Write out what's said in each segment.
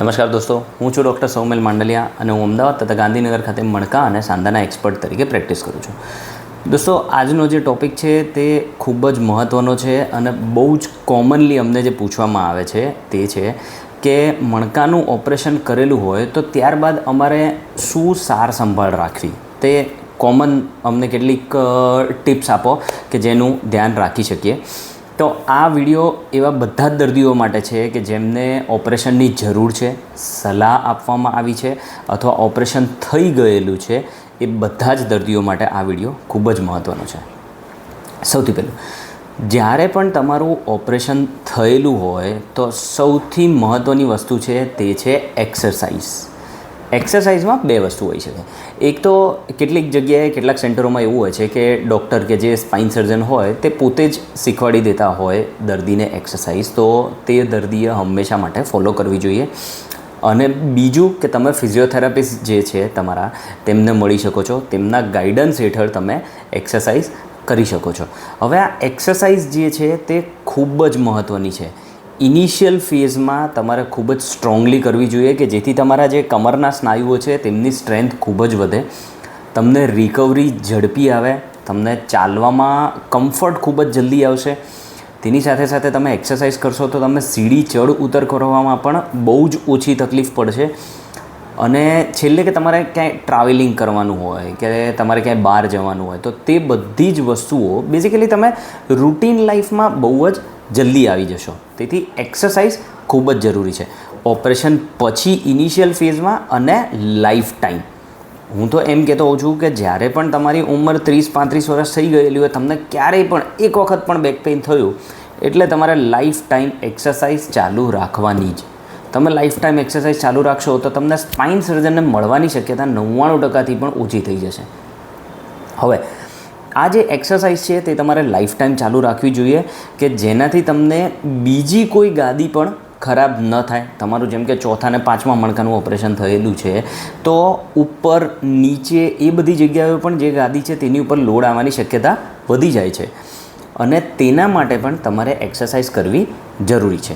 નમસ્કાર દોસ્તો, હું છું ડૉક્ટર સૌમેલ માંડલિયા અને હું અમદાવાદ તથા ગાંધીનગર ખાતે મણકા અને સાંધાના એક્સપર્ટ તરીકે પ્રેક્ટિસ કરું છું. દોસ્તો, આજનો જે ટૉપિક છે તે ખૂબ જ મહત્ત્વનો છે અને બહુ જ કોમનલી અમને જે પૂછવામાં આવે છે તે છે કે મણકાનું ઓપરેશન કરેલું હોય તો ત્યારબાદ અમારે શું સાર સંભાળ રાખવી? તે કોમન અમને કેટલીક ટિપ્સ આપો કે જેનું ધ્યાન રાખી શકીએ. તો આ વીડિયો એવા બધા જ દર્દીઓ માટે છે કે જેમને ઓપરેશનની જરૂર છે, સલાહ આપવામાં આવી છે અથવા ઓપરેશન થઈ ગયેલું છે, એ બધા જ દર્દીઓ માટે આ વીડિયો ખૂબ જ મહત્ત્વનો છે. સૌથી પહેલું, જ્યારે પણ તમારું ઓપરેશન થયેલું હોય તો સૌથી મહત્ત્વની વસ્તુ છે તે છે એક્સરસાઇઝ. એક્સરસાઇઝમાં બે વસ્તુ હોઈ શકે એક તો કેટલીક જગ્યાએ કેટલાક સેન્ટરોમાં એવું હોય છે કે ડૉક્ટર કે જે સ્પાઇન સર્જન હોય તે પોતે જ શીખવાડી દેતા હોય દર્દીને એક્સરસાઇઝ, તો તે દર્દીએ હંમેશા માટે ફોલો કરવી જોઈએ. અને બીજું કે તમે ફિઝિયોથેરાપિસ્ટ જે છે તમારા, તેમને મળી શકો છો. તેમના ગાઈડન્સ હેઠળ તમે એક્સરસાઇઝ કરી શકો છો. હવે આ એક્સરસાઇઝ જે છે તે ખૂબ જ મહત્ત્વની છે. ઇનિશિયલ ફેઝમાં તમારે ખૂબ જ સ્ટ્રોંગલી કરવી જોઈએ કે જેથી તમારા જે કમરના સ્નાયુઓ છે તેમની સ્ટ્રેન્થ ખૂબ જ વધે. તમને રિકવરી ઝડપી આવે, તમને ચાલવામાં કમ્ફર્ટ ખૂબ જ જલ્દી આવશે. તેની સાથે સાથે તમે એક્સરસાઇઝ કરશો તો તમે સીડી ચડ ઉતર કરવામાં પણ બહુ જ ઓછી તકલીફ પડશે. અને છેલ્લે કે તમારે ક્યાંય ટ્રાવેલિંગ કરવાનું હોય કે તમારે ક્યાંય બહાર જવાનું હોય, તો તે બધી જ વસ્તુઓ બેઝિકલી તમે રૂટીન લાઈફમાં બહુ જ જલ્દી આવી જશો. તેથી એક્સરસાઇઝ ખૂબ જ જરૂરી છે. ઓપરેશન પછી ઇનિશિયલ ફેઝમાં અને લાઈફ ટાઈમ હું તો એમ કહેતો હોઉં છું કે જ્યારે પણ તમારી ઉંમર ત્રીસ, પાંત્રીસ વર્ષ થઈ ગયેલી હોય, તમને ક્યારેય પણ એક વખત પણ બેક પેઇન થયું, એટલે તમારે લાઈફ ટાઈમ એક્સરસાઇઝ ચાલુ રાખવાની જ. તમે લાઈફ ટાઈમ એક્સરસાઇઝ ચાલુ રાખશો તો તમને સ્પાઇન સર્જનને મળવાની શક્યતા નવ્વાણું ટકાથી પણ ઓછી થઈ જશે. હવે, આ જે એક્સરસાઇઝ છે તે તમારે લાઈફ ટાઈમ ચાલુ રાખવી જોઈએ કે જેનાથી તમને બીજી કોઈ ગાદી પણ ખરાબ ન થાય. તમારું જેમ કે ચોથા ને પાંચમા મણકાનું ઓપરેશન થયેલું છે, તો ઉપર નીચે એ બધી જગ્યાએ પણ જે ગાદી છે તેની ઉપર લોડ આવવાની શક્યતા વધી જાય છે. અને તેના માટે પણ તમારે એક્સરસાઇઝ કરવી જરૂરી છે.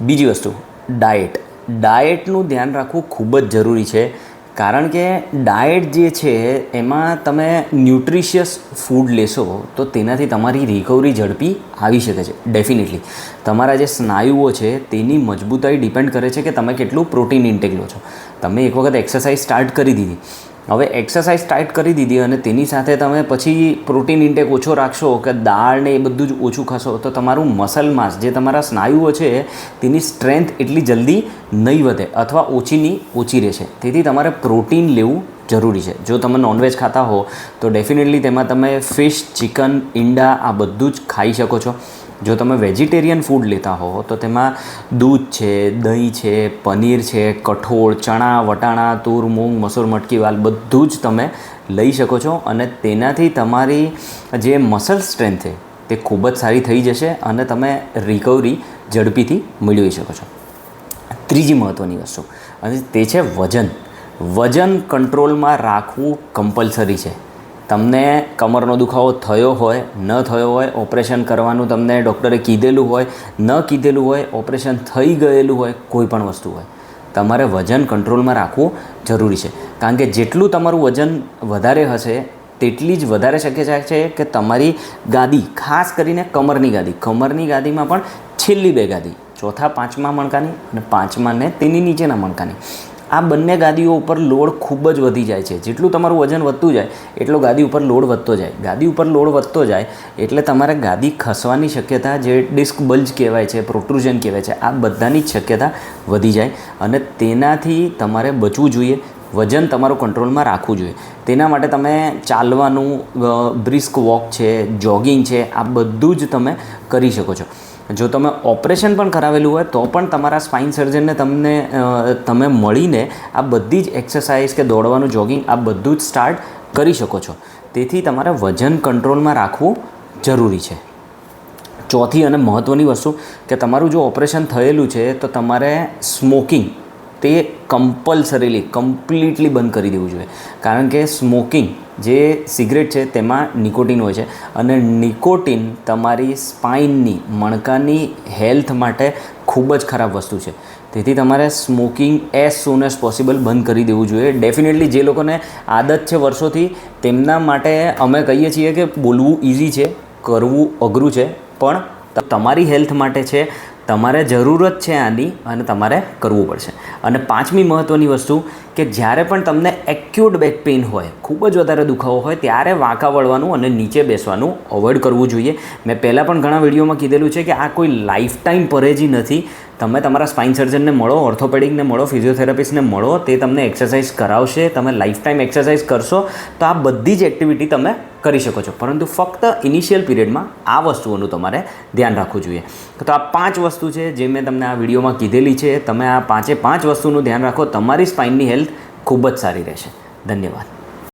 બીજી વસ્તુ ડાયટ. ડાયટનું ધ્યાન રાખવું ખૂબ જ જરૂરી છે. કારણ કે ડાયટ જે છે, એમાં તમે ન્યુટ્રિશિયસ ફૂડ લેશો, તો તેનાથી તમારી રિકવરી ઝડપી આવી શકે છે, ડેફિનેટલી. તમારા જે સ્નાયુઓ છે, તેની મજબૂતાઈ ડિપેન્ડ કરે છે કે તમે કેટલું પ્રોટીન ઇન્ટેક લો છો. તમે એક વખત એક્સરસાઇઝ સ્ટાર્ટ કરી દીધી. હવે એક્સરસાઇઝ સ્ટાર્ટ કરી દીધી અને તેની સાથે તમે પછી પ્રોટીન ઇન્ટેક ઓછો રાખશો કે દાળ ને એ બધું જ ઓછું ખાશો, તો તમારું મસલ માસ જે તમારા સ્નાયુઓ છે, તેની સ્ટ્રેન્થ એટલી જલ્દી નહીં વધે અથવા ઓછીની ઓછી રહેશે. તેથી તમારે પ્રોટીન લેવું જરૂરી છે. જો તમે નોનવેજ ખાતા હો, તો ડેફિનેટલી તેમાં તમે ફિશ ચિકન ઈંડા આ બધું જ ખાઈ શકો છો. જો તમે વેજીટેરિયન ફૂડ લેતા હો, તો તેમાં દૂધ છે, દહીં છે, પનીર છે, કઠોળ, ચણા, વટાણા, તૂર, મૂંગ, મસૂર, મટકી, વાલ, બધું જ તમે લઈ શકો છો અને તેનાથી તમારી જે મસલ સ્ટ્રેન્થ છે, તે ખૂબ જ સારી થઈ જશે અને તમે રિકવરી ઝડપીથી મેળવી શકો છો. ત્રીજી મહત્ત્વની વસ્તુ, અને તે છે વજન. વજન કંટ્રોલમાં રાખવું કમ્પલસરી છે. તમને કમરનો દુખાવો થયો હોય, ન થયો હોય, ઓપરેશન કરવાનું તમને ડૉક્ટરે કીધેલું હોય, ન કીધેલું હોય, ઓપરેશન થઈ ગયેલું હોય, કોઈ પણ વસ્તુ હોય. તમારે વજન કંટ્રોલમાં રાખવું જરૂરી છે. કારણ કે જેટલું તમારું વજન વધારે હશે, તેટલી જ વધારે શક્યતા છે કે તમારી ગાદી, ખાસ કરીને કમરની ગાદી. કમરની ગાદીમાં પણ છેલ્લી બે ગાદી. ચોથા પાંચમા મણકાની અને પાંચમા ને તેની નીચેના મણકાની. આ બંને ગાદીઓ ઉપર લોડ ખૂબ જ વધી જાય છે. જેટલું તમારું વજન વધતું જાય, એટલો ગાદી ઉપર લોડ વધતો જાય. ગાદી ઉપર લોડ વધતો જાય એટલે તમારે ગાદી ખસવાની શક્યતા જે ડિસ્ક બલ્જ કહેવાય છે, પ્રોટ્રુઝન કહેવાય છે, આ બધાની જ શક્યતા વધી જાય અને તેનાથી તમારે બચવું જોઈએ. વજન તમારું કંટ્રોલમાં રાખવું જોઈએ. તેના માટે તમે ચાલવાનું બ્રિસ્ક વોક છે, જોગિંગ છે, આ બધું જ તમે કરી શકો છો. જો તમે ઓપરેશન પણ કરાવેલું હોય, તો પણ તમારા સ્પાઇન સર્જનને તમને તમે મળીને આ બધી જ એક્સરસાઇઝ કે દોડવાનું જોગિંગ આ બધું જ સ્ટાર્ટ કરી શકો છો. તેથી તમારે વજન કંટ્રોલમાં રાખવું જરૂરી છે. ચોથી અને મહત્ત્વની વસ્તુ કે તમારું જો ઓપરેશન થયેલું છે, તો તમારે સ્મોકિંગ તે કમ્પલસરીલી કમ્પ્લીટલી બંધ કરી દેવું જોઈએ. કારણ કે સ્મોકિંગ જે સિગરેટ છે તેમાં નિકોટિન હોય છે. અને નિકોટિન તમારી સ્પાઇનની, મણકાની હેલ્થ માટે ખૂબ જ ખરાબ વસ્તુ છે. તેથી તમારે smoking as soon as possible બંધ કરી દેવું જોઈએ. ડેફિનેટલી જે લોકોને આદત છે વર્ષોથી, તેમના માટે અમે કહીએ છીએ કે બોલવું ઇઝી છે, કરવું અઘરું છે. પણ તમારી હેલ્થ માટે છે તમારે જરૂરત છે આની અને તમારે કરવું પડશે. અને પાંચમી મહત્ત્વની વસ્તુ કે જ્યારે પણ તમને એક્યુટ બેક પેઇન હોય, ખૂબ જ વધારે દુખાવો હોય, ત્યારે વાંકા વળવાનું અને નીચે બેસવાનું અવોઇડ કરવું જોઈએ. મેં પહેલાં પણ ઘણા વિડીયોમાં કીધેલું છે કે આ કોઈ લાઈફ ટાઈમ પરેજી નથી. તમે તમારા સ્પાઇન સર્જનને મળો ઓર્થોપેડિકને મળો ફિઝિયોથેરાપિસ્ટને મળો, તે તમને એક્સરસાઇઝ કરાવશે, તમે લાઈફ ટાઈમ એક્સરસાઇઝ કરશો, તો આ બધી જ એક્ટિવિટી તમે કરી શકો છો. પરંતુ ફક્ત ઇનિશિયલ પીરિયડમાં આ વસ્તુઓનું તમારે ધ્યાન રાખવું જોઈએ. તો આ પાંચ વસ્તુ છે જે મેં તમને આ વિડીયોમાં કીધેલી છે. તમે આ પાંચે પાંચ વસ્તુનું ધ્યાન રાખો, તમારી સ્પાઇનની હેલ્થ ખૂબ જ સારી રહેશે. ધન્યવાદ.